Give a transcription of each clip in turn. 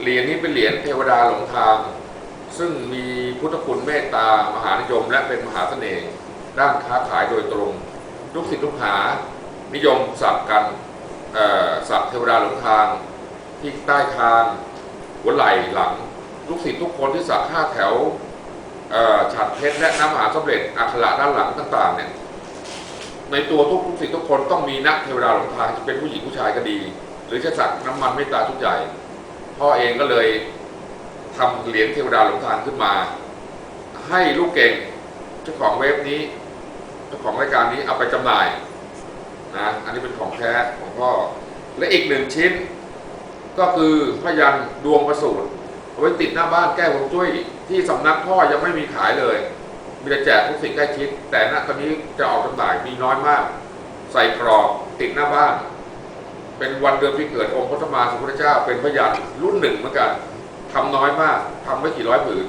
เหรียญนี้เป็นเหรียญเทวดาหลงทาง ซึ่งมีพุทธคุณเมตตามหานิยม และเป็นมหาเสน่ห์ด้านค้าขายโดยตรงลูกศิษย์ลูกหานิยมสักกันสักเทวดาหลงทาง ที่ใต้คางหัวไหล่หลัง ลูกศิษย์ทุกคนที่สักห้าแถวฉัดเพชรและน้ำมหาสำเร็จอักขระด้านหลังต่างๆเนี่ยในตัวทุกลูกศิษย์ทุกคนต้องมีนักเทวดาหลงทางจะเป็นผู้หญิงผู้ชายก็ดี หรือจะสักน้ำมันเมตตาชุดใหญ่ พ่อเองก็เลยทำเหรียญเทวดาหลงทางขึ้นมา ให้ลูกเก่งเจ้าของเว็บนี้เจ้าของรายการนี้เอาไปจำหน่ายนะอันนี้เป็นของแท้ของพ่อ และอีกหนึ่งชิ้น ก็คือพยันดวงประสูตรเอาไว้ติดหน้าบ้านแก้วงจุ้ยที่สำนักพ่อยังไม่มีขายเลยมีแต่แจกทุกสิ่งใกล้ชิด แต่ณตอนนี้จะออกจำหน่ายมีน้อยมาก ใส่กรอบติดหน้าบ้าน เป็นวันเดือนปีเกิดองค์พระธรรมาสุพุทธเจ้า เป็นพยันรุ่นหนึ่งเหมือนกันทำน้อยมากทำไม่กี่ร้อยผืน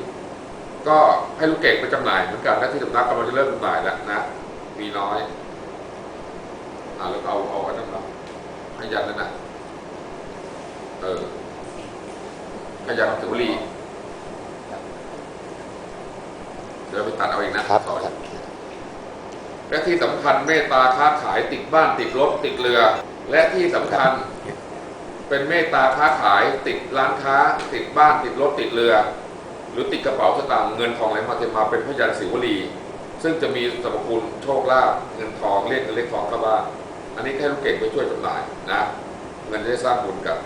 ก็ให้ลูกเก่งไปจำหน่ายเหมือนกันและที่สำนักกำลังจะเริ่มจำหน่ายแล้วนะ มีน้อยอ่าแล้วเอาเอาอันนั้นมาให้ยันนั่นนะเออให้ยันสิวลีเดี๋ยวไปตัดเอาเองนะครับต่อครับ และที่สำคัญเมตตาค้าขายติดบ้านติดรถติดเรือ และที่สำคัญเป็นเมตตาค้าขายติดร้านค้า ติดบ้านติดรถติดเรือ หรือติดกระเป๋าสตางค์เงินทองไหลมาเทมาเป็นพยันศิวลี ซึ่งจะมีสรรพคุณโชคลาภเงินทองเรียกเงินเรียกทองเข้าบ้านอันนี้แค่ลูกเก่งไปช่วยจำหน่ายนะเงินจะได้สร้างบุญกับ